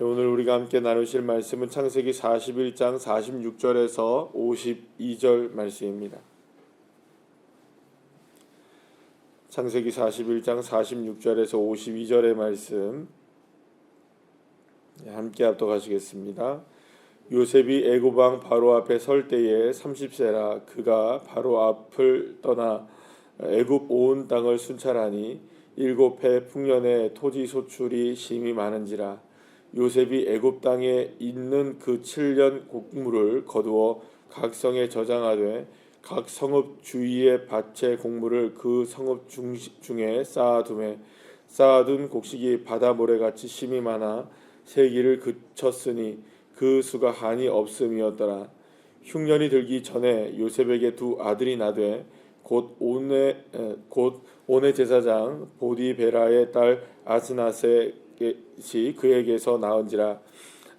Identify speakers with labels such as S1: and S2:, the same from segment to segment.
S1: 오늘 우리가 함께 나누실 말씀은 창세기 41장 46절에서 52절 말씀입니다. 창세기 41장 46절에서 52절의 말씀 함께 합독하시겠습니다. 요셉이 왕 바로 앞에 설 때에 30세라 그가 바로 앞을 떠나 애굽 온 땅을 순찰하니 일곱 해 풍년에 토지 소출이 심히 많은지라 요셉이 애굽 땅에 있는 그 7년 곡물을 거두어 각 성에 저장하되 각 성읍 주위의 밭의 곡물을 그 성읍 중, 중에 쌓아두매. 쌓아둔 곡식이 바다 모래같이 심이 많아 세기를 그쳤으니 그 수가 한이 없음이었더라. 흉년이 들기 전에 요셉에게 두 아들이 나되 곧 온의 에, 곧 온의 제사장 보디베라의 딸 아스나 셋이 그에게서 나은지라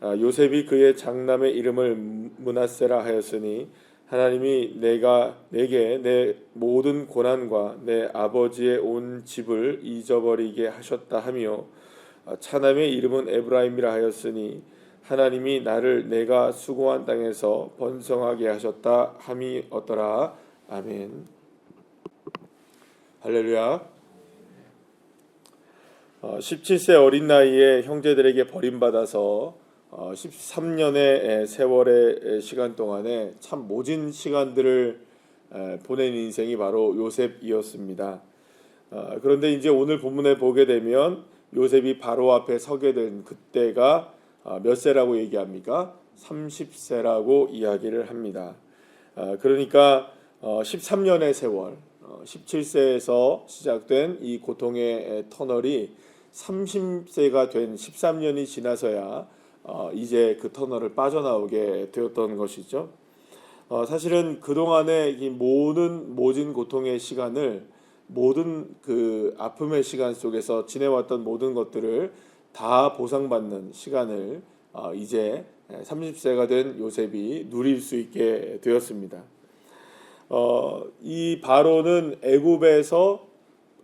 S1: 아, 요셉이 그의 장남의 이름을 문하세라 하였으니 하나님이 내가 내게 내 모든 고난과 내 아버지의 온 집을 잊어버리게 하셨다 하며 아, 차남의 이름은 에브라임이라 하였으니 하나님이 나를 내가 수고한 땅에서 번성하게 하셨다 함이 어떠라 아멘. 할렐루야. 어, 17세 어린 나이에 형제들에게 버림받아서 어, 13년의 세월의 시간 동안에 참 모진 시간들을 에, 보낸 인생이 바로 요셉이었습니다. 어, 그런데 이제 오늘 본문에 보게 되면 요셉이 바로 앞에 서게 된 그때가 어, 몇 세라고 얘기합니까? 30세라고 이야기를 합니다. 어, 그러니까 어, 13년의 세월, 어, 17세에서 시작된 이 고통의 터널이 30세가 된 13년이 지나서야 어, 이제 그 터널을 빠져나오게 되었던 것이죠. 어, 사실은 그 동안의 이 모든 모진 고통의 시간을 모든 그 아픔의 시간 속에서 지내왔던 모든 것들을 다 보상받는 시간을 어, 이제 30세가 된 요셉이 누릴 수 있게 되었습니다. 어, 이 바로는 애굽에서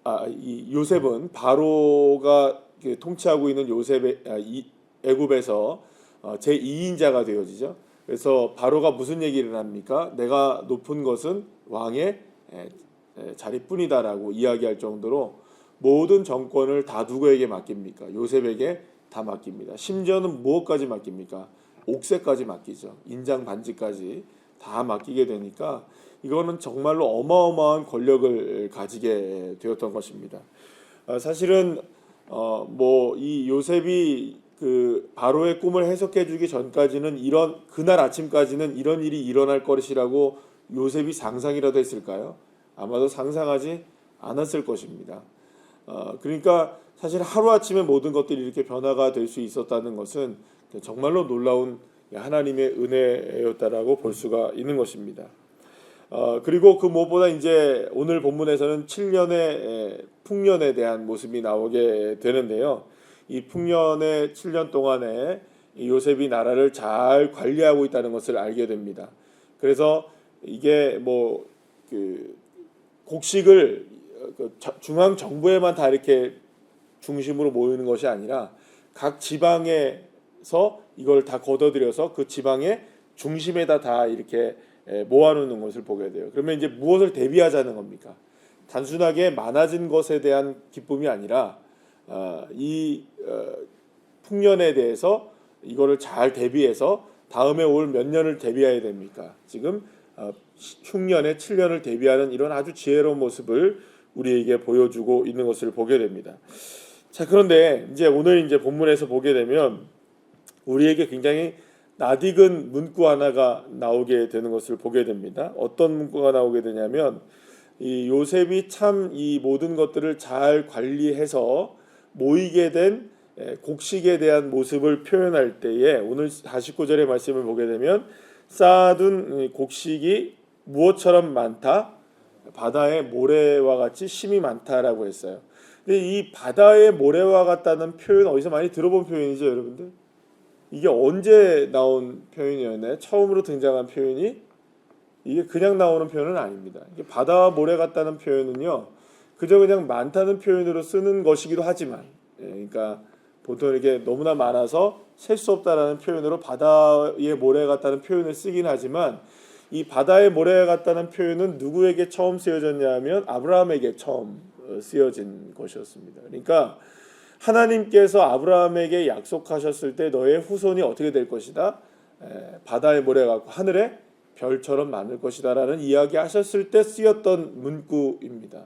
S1: 아, 이 요셉은 바로가 그 통치하고 있는 요셉의 아, 이 애굽에서 어, 제 2인자가 되어지죠. 그래서 바로가 무슨 얘기를 합니까? 내가 높은 것은 왕의 에, 에, 자리뿐이다라고 이야기할 정도로 모든 정권을 다 누구에게 맡깁니까? 요셉에게 다 맡깁니다. 심지어는 무엇까지 맡깁니까? 옥새까지 맡기죠. 인장 반지까지 다 맡기게 되니까 이거는 정말로 어마어마한 권력을 가지게 되었던 것입니다. 어, 사실은 어, 뭐 이 요셉이 그 바로의 꿈을 해석해 주기 전까지는 이런 그날 아침까지는 이런 일이 일어날 것이라고 요셉이 상상이라도 했을까요? 아마도 상상하지 않았을 것입니다. 어, 그러니까 사실 하루아침에 모든 것들이 이렇게 변화가 될 수 있었다는 것은 정말로 놀라운 하나님의 은혜였다라고 볼 수가 있는 것입니다. 어, 그리고 그 무엇보다 이제 오늘 본문에서는 7년의 풍년에 대한 모습이 나오게 되는데요. 이 풍년의 7년 동안에 요셉이 나라를 잘 관리하고 있다는 것을 알게 됩니다. 그래서 이게 뭐 그 곡식을 그 중앙 정부에만 다 이렇게 중심으로 모이는 것이 아니라 각 지방에서 이걸 다 걷어들여서 그 지방의 중심에다 다 이렇게 모아놓는 것을 보게 돼요. 그러면 이제 무엇을 대비하자는 겁니까? 단순하게 많아진 것에 대한 기쁨이 아니라 어, 이 어, 풍년에 대해서 이거를 잘 대비해서 다음에 올 몇 년을 대비해야 됩니까? 지금 어, 흉년에 7년을 대비하는 이런 아주 지혜로운 모습을 우리에게 보여주고 있는 것을 보게 됩니다. 자 그런데 이제 오늘 이제 본문에서 보게 되면 우리에게 굉장히 낯익은 문구 하나가 나오게 되는 것을 보게 됩니다. 어떤 문구가 나오게 되냐면 이 요셉이 참 이 모든 것들을 잘 관리해서 모이게 된 곡식에 대한 모습을 표현할 때에 오늘 49절의 말씀을 보게 되면 쌓아둔 곡식이 무엇처럼 많다? 바다의 모래와 같이 심이 많다라고 했어요. 근데 이 바다의 모래와 같다는 표현 어디서 많이 들어본 표현이죠, 여러분들? 이게 언제 나온 표현이었나요? 처음으로 등장한 표현이 이게 그냥 나오는 표현은 아닙니다. 이게 바다와 모래 같다는 표현은요, 그저 그냥 많다는 표현으로 쓰는 것이기도 하지만, 예, 그러니까 보통 이게 너무나 많아서 셀 수 없다라는 표현으로 바다의 모래 같다는 표현을 쓰긴 하지만 이 바다의 모래 같다는 표현은 누구에게 처음 쓰여졌냐면 아브라함에게 처음 어, 쓰여진 것이었습니다. 그러니까 하나님께서 아브라함에게 약속하셨을 때 너의 후손이 어떻게 될 것이다. 에, 바다의 모래 같고 하늘의 별처럼 많을 것이다라는 이야기 하셨을 때 쓰였던 문구입니다.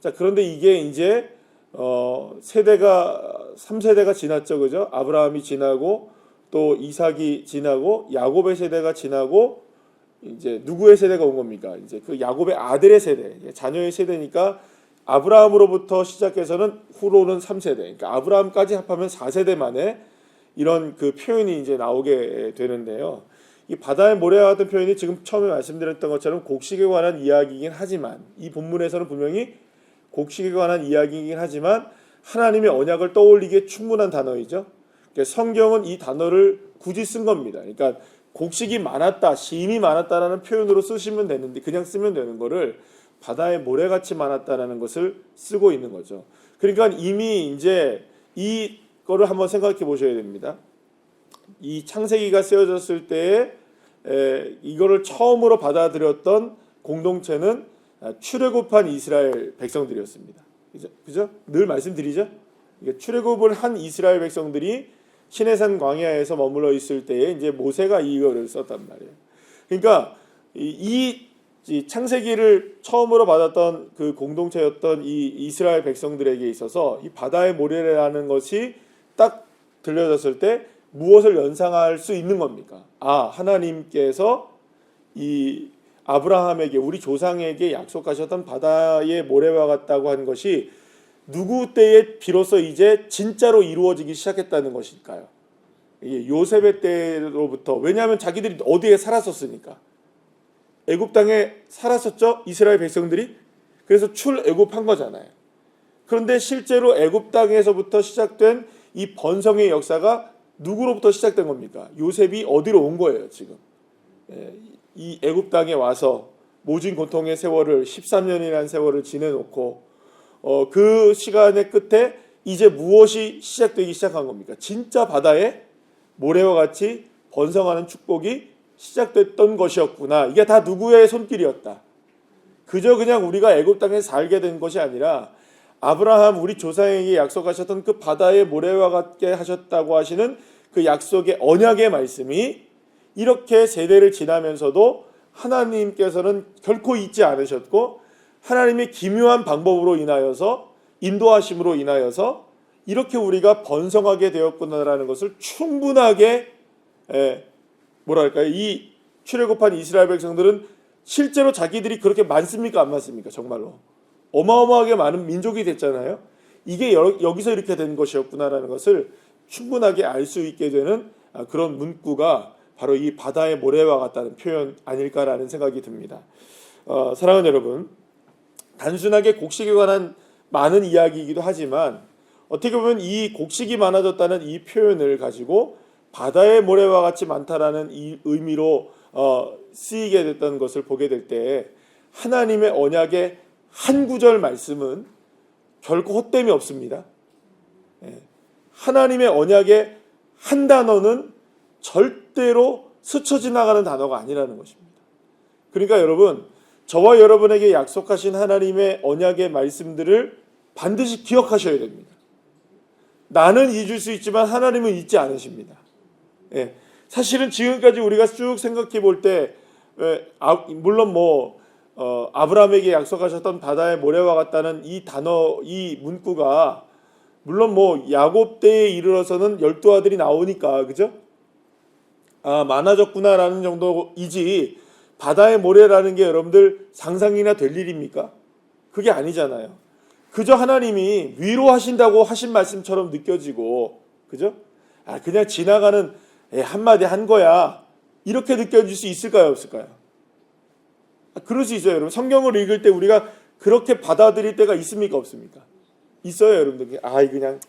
S1: 자 그런데 이게 이제 어, 세대가 3세대가 지났죠. 그죠? 아브라함이 지나고 또 이삭이 지나고 야곱의 세대가 지나고 이제 누구의 세대가 온 겁니까? 이제 그 야곱의 아들의 세대, 자녀의 세대니까 아브라함으로부터 시작해서는 후로는 3세대. 그러니까 아브라함까지 합하면 4세대 만에 이런 그 표현이 이제 나오게 되는데요. 이 바다의 모래와 같은 표현이 지금 처음에 말씀드렸던 것처럼 곡식에 관한 이야기이긴 하지만 이 본문에서는 분명히 곡식에 관한 이야기이긴 하지만 하나님의 언약을 떠올리기에 충분한 단어이죠. 그러니까 성경은 이 단어를 굳이 쓴 겁니다. 그러니까 곡식이 많았다, 시임이 많았다라는 표현으로 쓰시면 되는데 그냥 쓰면 되는 거를 바다에 모래같이 많았다라는 것을 쓰고 있는 거죠. 그러니까 이미 이제 이 거를 한번 생각해 보셔야 됩니다. 이 창세기가 쓰여졌을 때에 에, 이거를 처음으로 받아들였던 공동체는 아, 출애굽한 이스라엘 백성들이었습니다. 그죠? 그죠? 늘 말씀드리죠. 출애굽을 한 이스라엘 백성들이 시내산 광야에서 머물러 있을 때에 이제 모세가 이거를 썼단 말이에요. 그러니까 이, 이, 이 창세기를 처음으로 받았던 그 공동체였던 이 이스라엘 백성들에게 있어서 이 바다의 모래라는 것이 딱 들려졌을 때 무엇을 연상할 수 있는 겁니까? 아 하나님께서 이 아브라함에게 우리 조상에게 약속하셨던 바다의 모래와 같다고 한 것이 누구 때에 비로소 이제 진짜로 이루어지기 시작했다는 것일까요? 요셉의 때로부터 왜냐하면 자기들이 어디에 살았었으니까 애굽 땅에 살았었죠 이스라엘 백성들이 그래서 출애굽한 거잖아요. 그런데 실제로 애굽 땅에서부터 시작된 이 번성의 역사가 누구로부터 시작된 겁니까? 요셉이 어디로 온 거예요 지금? 예, 이 애굽 땅에 와서 모진 고통의 세월을 13년이라는 세월을 지내놓고 어, 그 시간의 끝에 이제 무엇이 시작되기 시작한 겁니까? 진짜 바다에 모래와 같이 번성하는 축복이 시작됐던 것이었구나. 이게 다 누구의 손길이었다. 그저 그냥 우리가 애굽 땅에 살게 된 것이 아니라 아브라함 우리 조상에게 약속하셨던 그 바다의 모래와 같게 하셨다고 하시는 그 약속의 언약의 말씀이 이렇게 세대를 지나면서도 하나님께서는 결코 잊지 않으셨고 하나님의 기묘한 방법으로 인하여서 인도하심으로 인하여서 이렇게 우리가 번성하게 되었구나라는 것을 충분하게 에, 뭐랄까요? 이 출애굽한 이스라엘 백성들은 실제로 자기들이 그렇게 많습니까? 안 많습니까? 정말로. 어마어마하게 많은 민족이 됐잖아요. 이게 여, 여기서 이렇게 된 것이었구나라는 것을 충분하게 알 수 있게 되는 아, 그런 문구가 바로 이 바다의 모래와 같다는 표현 아닐까라는 생각이 듭니다. 어, 사랑하는 여러분, 단순하게 곡식에 관한 많은 이야기이기도 하지만 어떻게 보면 이 곡식이 많아졌다는 이 표현을 가지고 바다의 모래와 같이 많다라는 이 의미로 어, 쓰이게 됐던 것을 보게 될 때 하나님의 언약의 한 구절 말씀은 결코 헛됨이 없습니다. 예. 하나님의 언약의 한 단어는 절대로 스쳐 지나가는 단어가 아니라는 것입니다. 그러니까 여러분, 저와 여러분에게 약속하신 하나님의 언약의 말씀들을 반드시 기억하셔야 됩니다. 나는 잊을 수 있지만 하나님은 잊지 않으십니다. 예. 사실은 지금까지 우리가 쭉 생각해 볼 때, 예, 아, 물론 뭐, 어, 아브라함에게 약속하셨던 바다의 모래와 같다는 이 단어, 이 문구가 물론 뭐 야곱 때에 이르러서는 열두 아들이 나오니까 그죠? 아 많아졌구나라는 정도이지 바다의 모래라는 게 여러분들 상상이나 될 일입니까? 그게 아니잖아요. 그저 하나님이 위로하신다고 하신 말씀처럼 느껴지고 그죠? 아 그냥 지나가는 에, 한마디 한 거야 이렇게 느껴질 수 있을까요 없을까요? 아, 그럴 수 있어요 여러분 성경을 읽을 때 우리가 그렇게 받아들일 때가 있습니까 없습니까? 있어요, 여러분들. 아, 그냥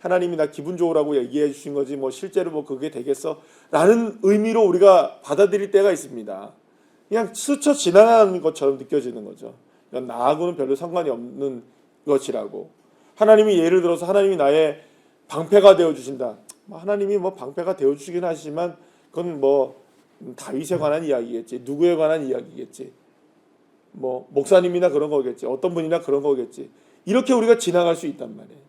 S1: 하나님이 나 기분 좋으라고 얘기해 주신 거지 뭐 실제로 뭐 그게 되겠어? 라는 의미로 우리가 받아들일 때가 있습니다. 그냥 스쳐 지나가는 것처럼 느껴지는 거죠. 나하고는 별로 상관이 없는 것이라고. 하나님이 예를 들어서 하나님이 나의 방패가 되어 주신다. 뭐 하나님이 뭐 방패가 되어 주시긴 하시지만 그건 뭐 다윗에 관한 이야기겠지. 누구에 관한 이야기겠지. 뭐 목사님이나 그런 거겠지. 어떤 분이나 그런 거겠지. 이렇게 우리가 지나갈 수 있단 말이에요.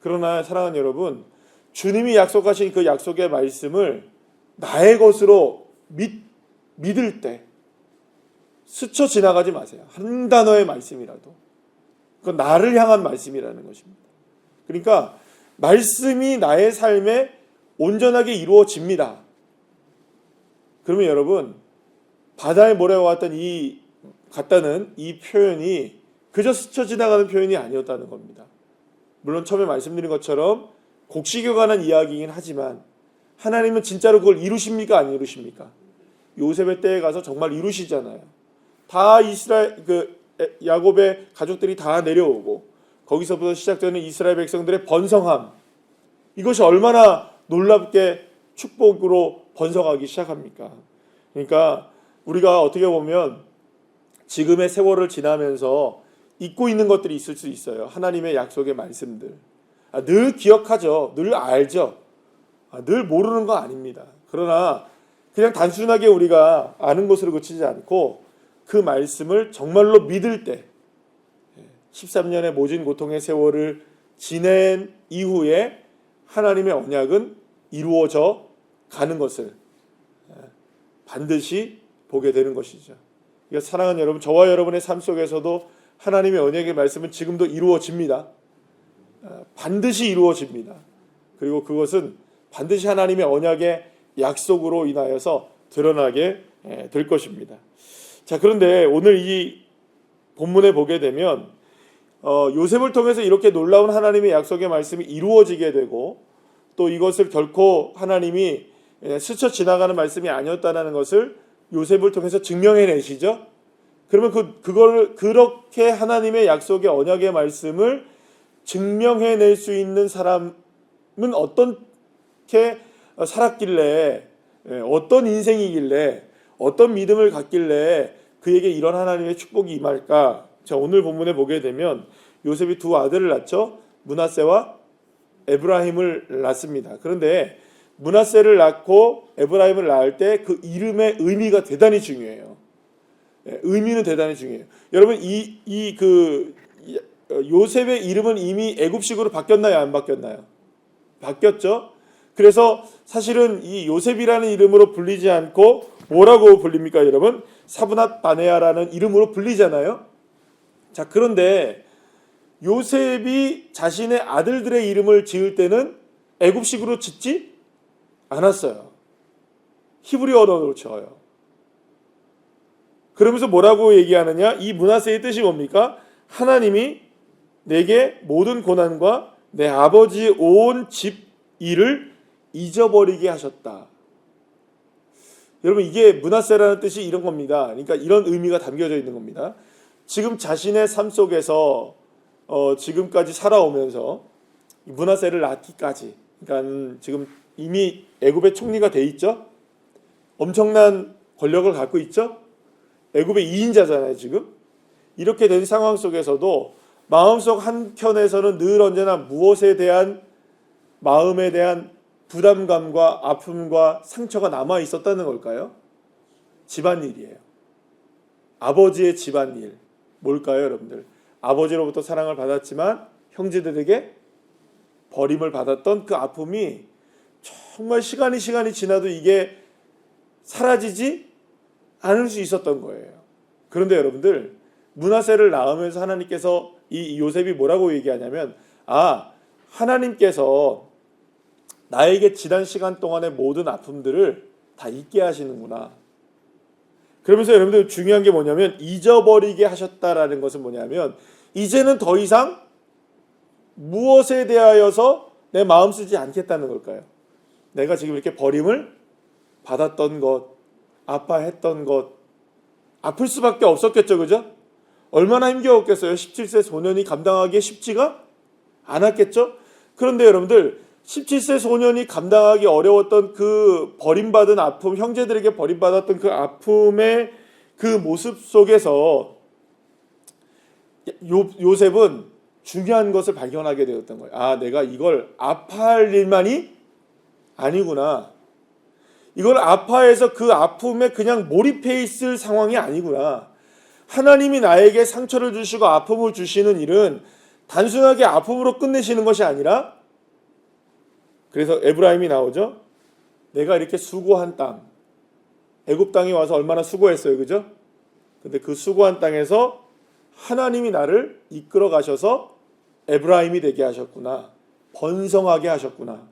S1: 그러나 사랑하는 여러분, 주님이 약속하신 그 약속의 말씀을 나의 것으로 믿, 믿을 때 스쳐 지나가지 마세요. 한 단어의 말씀이라도. 그건 나를 향한 말씀이라는 것입니다. 그러니까 말씀이 나의 삶에 온전하게 이루어집니다. 그러면 여러분 바다의 모래와 같던 이 같다는 이 표현이 그저 스쳐 지나가는 표현이 아니었다는 겁니다. 물론 처음에 말씀드린 것처럼 곡식에 관한 이야기이긴 하지만 하나님은 진짜로 그걸 이루십니까 안 이루십니까? 요셉의 때에 가서 정말 이루시잖아요. 다 이스라엘 그 에- 야곱의 가족들이 다 내려오고 거기서부터 시작되는 이스라엘 백성들의 번성함 이것이 얼마나 놀랍게 축복으로 번성하기 시작합니까? 그러니까 우리가 어떻게 보면 지금의 세월을 지나면서 잊고 있는 것들이 있을 수 있어요. 하나님의 약속의 말씀들. 아, 늘 기억하죠. 늘 알죠. 아, 늘 모르는 거 아닙니다. 그러나 그냥 단순하게 우리가 아는 것으로 그치지 않고 그 말씀을 정말로 믿을 때 13년의 모진 고통의 세월을 지낸 이후에 하나님의 언약은 이루어져 가는 것을 반드시 보게 되는 것이죠. 그러니까 사랑하는 여러분, 저와 여러분의 삶 속에서도 하나님의 언약의 말씀은 지금도 이루어집니다. 어, 반드시 이루어집니다. 그리고 그것은 반드시 하나님의 언약의 약속으로 인하여서 드러나게 예, 될 것입니다. 자, 그런데 오늘 이 본문에 보게 되면 어, 요셉을 통해서 이렇게 놀라운 하나님의 약속의 말씀이 이루어지게 되고 또 이것을 결코 하나님이 예, 스쳐 지나가는 말씀이 아니었다는 것을 요셉을 통해서 증명해 내시죠. 그러면 그 그걸 그렇게 하나님의 약속의 언약의 말씀을 증명해 낼 수 있는 사람은 어떻게 살았길래 예, 어떤 인생이길래 어떤 믿음을 갖길래 그에게 이런 하나님의 축복이 임할까? 자, 오늘 본문에 보게 되면 요셉이 두 아들을 낳죠. 문하세와 에브라임을 낳습니다. 그런데 문하세를 낳고 에브라임을 낳을 때 그 이름의 의미가 대단히 중요해요. 예, 의미는 대단히 중요해요. 여러분 이 이 그 요셉의 이름은 이미 애굽식으로 바뀌었나요? 안 바뀌었나요? 바뀌었죠. 그래서 사실은 이 요셉이라는 이름으로 불리지 않고 뭐라고 불립니까, 여러분? 사브낫 바네아라는 이름으로 불리잖아요. 자, 그런데 요셉이 자신의 아들들의 이름을 지을 때는 애굽식으로 짓지 않았어요. 히브리 언어로 지어요. 그러면서 뭐라고 얘기하느냐? 이 문하세의 뜻이 뭡니까? 하나님이 내게 모든 고난과 내 아버지 온집 일을 잊어버리게 하셨다. 여러분 이게 문하세라는 뜻이 이런 겁니다. 그러니까 이런 의미가 담겨져 있는 겁니다. 지금 자신의 삶 속에서 어, 지금까지 살아오면서 이 문하세를 낳기까지, 그러니까 지금 이미 애굽의 총리가 돼 있죠. 엄청난 권력을 갖고 있죠. 애굽의 2인자잖아요 지금. 이렇게 된 상황 속에서도 마음속 한켠에서는 늘 언제나 무엇에 대한 마음에 대한 부담감과 아픔과 상처가 남아 있었다는 걸까요? 집안일이에요. 아버지의 집안일. 뭘까요, 여러분들? 아버지로부터 사랑을 받았지만 형제들에게 버림을 받았던 그 아픔이 정말 시간이 시간이 지나도 이게 사라지지 않을 수 있었던 거예요. 그런데 여러분들 문하세를 낳으면서 하나님께서 이 요셉이 뭐라고 얘기하냐면 아 하나님께서 나에게 지난 시간 동안의 모든 아픔들을 다 잊게 하시는구나. 그러면서 여러분들 중요한 게 뭐냐면 잊어버리게 하셨다라는 것은 뭐냐면 이제는 더 이상 무엇에 대하여서 내 마음 쓰지 않겠다는 걸까요? 내가 지금 이렇게 버림을 받았던 것, 아파했던 것, 아플 수밖에 없었겠죠, 그죠? 얼마나 힘겨웠겠어요. 17세 소년이 감당하기에 쉽지가 않았겠죠? 그런데 여러분들, 17세 소년이 감당하기 어려웠던 그 버림받은 아픔, 형제들에게 버림받았던 그 아픔의 그 모습 속에서 요, 요셉은 중요한 것을 발견하게 되었던 거예요. 아, 내가 이걸 아파할 일만이 아니구나. 이걸 아파해서 그 아픔에 그냥 몰입해 있을 상황이 아니구나. 하나님이 나에게 상처를 주시고 아픔을 주시는 일은 단순하게 아픔으로 끝내시는 것이 아니라 그래서 에브라임이 나오죠. 내가 이렇게 수고한 땅 애굽 땅에 와서 얼마나 수고했어요. 그죠? 근데 그 수고한 땅에서 하나님이 나를 이끌어 가셔서 에브라임이 되게 하셨구나. 번성하게 하셨구나.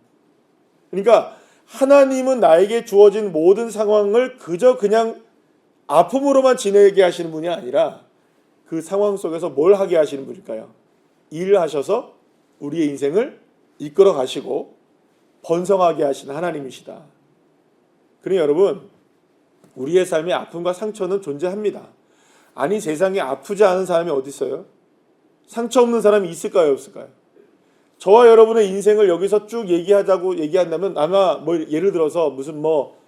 S1: 그러니까 하나님은 나에게 주어진 모든 상황을 그저 그냥 아픔으로만 지내게 하시는 분이 아니라 그 상황 속에서 뭘 하게 하시는 분일까요? 일을 하셔서 우리의 인생을 이끌어 가시고 번성하게 하시는 하나님이시다. 그러니 여러분, 우리의 삶에 아픔과 상처는 존재합니다. 아니 세상에 아프지 않은 사람이 어디 있어요? 상처 없는 사람이 있을까요, 없을까요? 저와 여러분의 인생을 여기서 쭉 얘기하자고 얘기한다면 아마 뭐 예를 들어서 무슨 뭐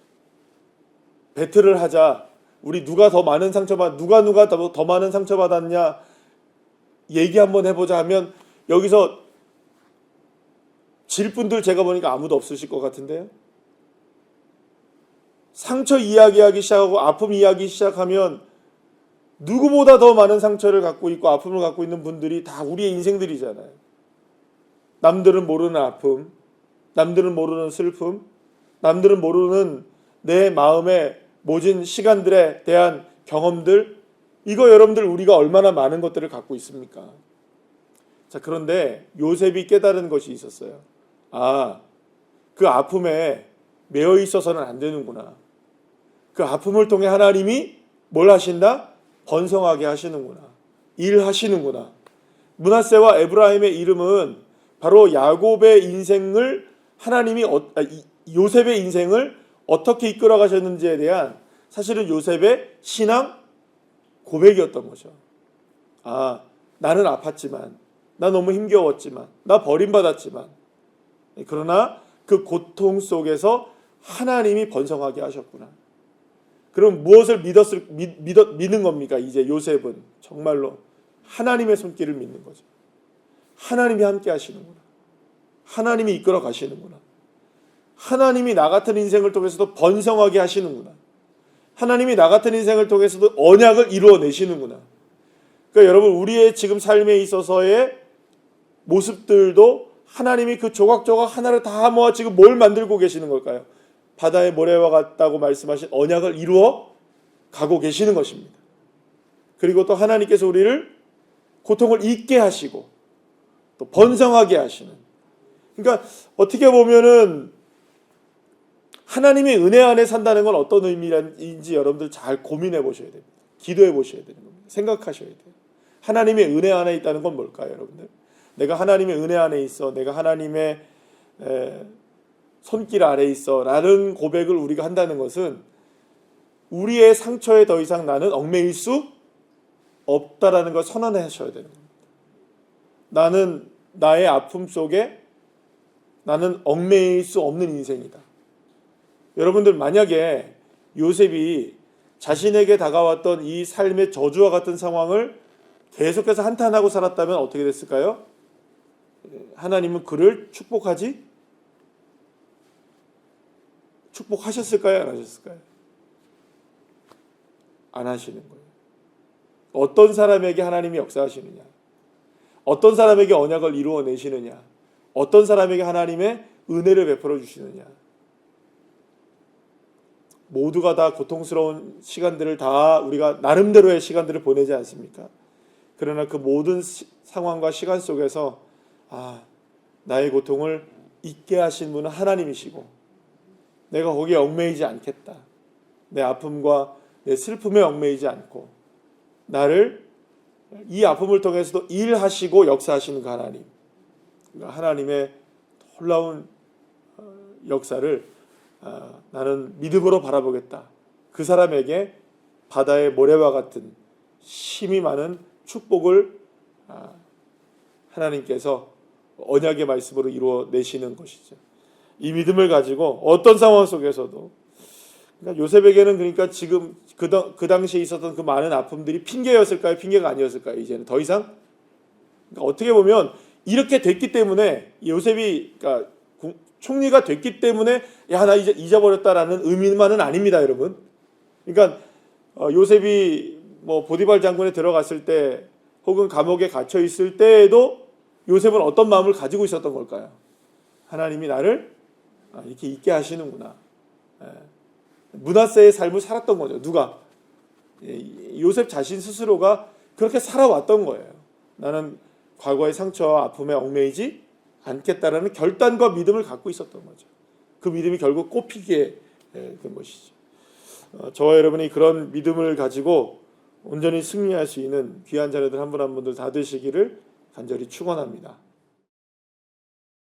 S1: 배틀을 하자. 우리 누가 더 많은 상처받 누가 누가 더, 더 많은 상처받았냐 얘기 한번 해보자 하면 여기서 질 분들 제가 보니까 아무도 없으실 것 같은데요. 상처 이야기하기 시작하고 아픔 이야기 시작하면 누구보다 더 많은 상처를 갖고 있고 아픔을 갖고 있는 분들이 다 우리의 인생들이잖아요. 남들은 모르는 아픔, 남들은 모르는 슬픔, 남들은 모르는 내 마음의 모진 시간들에 대한 경험들, 이거 여러분들 우리가 얼마나 많은 것들을 갖고 있습니까? 자, 그런데 요셉이 깨달은 것이 있었어요. 아, 그 아픔에 매여 있어서는 안 되는구나. 그 아픔을 통해 하나님이 뭘 하신다? 번성하게 하시는구나. 일하시는구나. 문하세와 에브라임의 이름은 바로 야곱의 인생을 하나님이 어, 아, 이- 요셉의 인생을 어떻게 이끌어 가셨는지에 대한 사실은 요셉의 신앙 고백이었던 거죠. 아, 나는 아팠지만, 나 너무 힘겨웠지만, 나 버림받았지만, 그러나 그 고통 속에서 하나님이 번성하게 하셨구나. 그럼 무엇을 믿었을 믿, 믿, 믿는 겁니까? 이제 요셉은 정말로 하나님의 손길을 믿는 거죠. 하나님이 함께 하시는구나. 하나님이 이끌어 가시는구나. 하나님이 나 같은 인생을 통해서도 번성하게 하시는구나. 하나님이 나 같은 인생을 통해서도 언약을 이루어 내시는구나. 그러니까 여러분 우리의 지금 삶에 있어서의 모습들도 하나님이 그 조각조각 하나를 다 모아 지금 뭘 만들고 계시는 걸까요? 바다의 모래와 같다고 말씀하신 언약을 이루어 가고 계시는 것입니다. 그리고 또 하나님께서 우리를 고통을 잊게 하시고 또 번성하게 하시는. 그러니까 어떻게 보면은 하나님의 은혜 안에 산다는 건 어떤 의미인지 여러분들 잘 고민해 보셔야 됩니다. 기도해 보셔야 되는 겁니다. 생각하셔야 돼요. 하나님의 은혜 안에 있다는 건 뭘까요, 여러분들? 내가 하나님의 은혜 안에 있어. 내가 하나님의 에, 손길 아래 있어. 라는 고백을 우리가 한다는 것은 우리의 상처에 더 이상 나는 얽매일 수 없다라는 걸 선언하셔야 되는 겁니다. 나는 나의 아픔 속에 나는 얽매일 수 없는 인생이다. 여러분들 만약에 요셉이 자신에게 다가왔던 이 삶의 저주와 같은 상황을 계속해서 한탄하고 살았다면 어떻게 됐을까요? 하나님은 그를 축복하지 축복하셨을까요? 안 하셨을까요? 안 하시는 거예요. 어떤 사람에게 하나님이 역사하시느냐? 어떤 사람에게 언약을 이루어 내시느냐? 어떤 사람에게 하나님의 은혜를 베풀어 주시느냐? 모두가 다 고통스러운 시간들을 다 우리가 나름대로의 시간들을 보내지 않습니까? 그러나 그 모든 시, 상황과 시간 속에서 아, 나의 고통을 잊게 하신 분은 하나님이시고 내가 거기에 얽매이지 않겠다. 내 아픔과 내 슬픔에 얽매이지 않고 나를 이 아픔을 통해서도 일하시고 역사하시는 그 하나님. 그러니까 하나님의 놀라운 어, 역사를 아, 나는 믿음으로 바라보겠다. 그 사람에게 바다의 모래와 같은 힘이 많은 축복을 아, 하나님께서 언약의 말씀으로 이루어 내시는 것이죠. 이 믿음을 가지고 어떤 상황 속에서도 그러니까 요셉에게는 그러니까 지금 그, 당, 그 당시에 있었던 그 많은 아픔들이 핑계였을까요? 핑계가 아니었을까요? 이제는 더 이상 그러니까 어떻게 보면 이렇게 됐기 때문에 요셉이 그러니까 국- 총리가 됐기 때문에 야 나 이제 잊어버렸다라는 의미만은 아닙니다, 여러분. 그러니까 어, 요셉이 뭐 보디발 장군에 들어갔을 때 혹은 감옥에 갇혀 있을 때에도 요셉은 어떤 마음을 가지고 있었던 걸까요? 하나님이 나를 아, 이렇게 있게 하시는구나. 예. 문하세의 삶을 살았던 거죠. 누가? 예, 요셉 자신 스스로가 그렇게 살아왔던 거예요. 나는 과거의 상처와 아픔에 얽매이지 않겠다라는 결단과 믿음을 갖고 있었던 거죠. 그 믿음이 결국 꽃피게 예, 된 것이죠. 어, 저와 여러분이 그런 믿음을 가지고 온전히 승리할 수 있는 귀한 자녀들 한 분 한 분들 다 되시기를 간절히 축원합니다.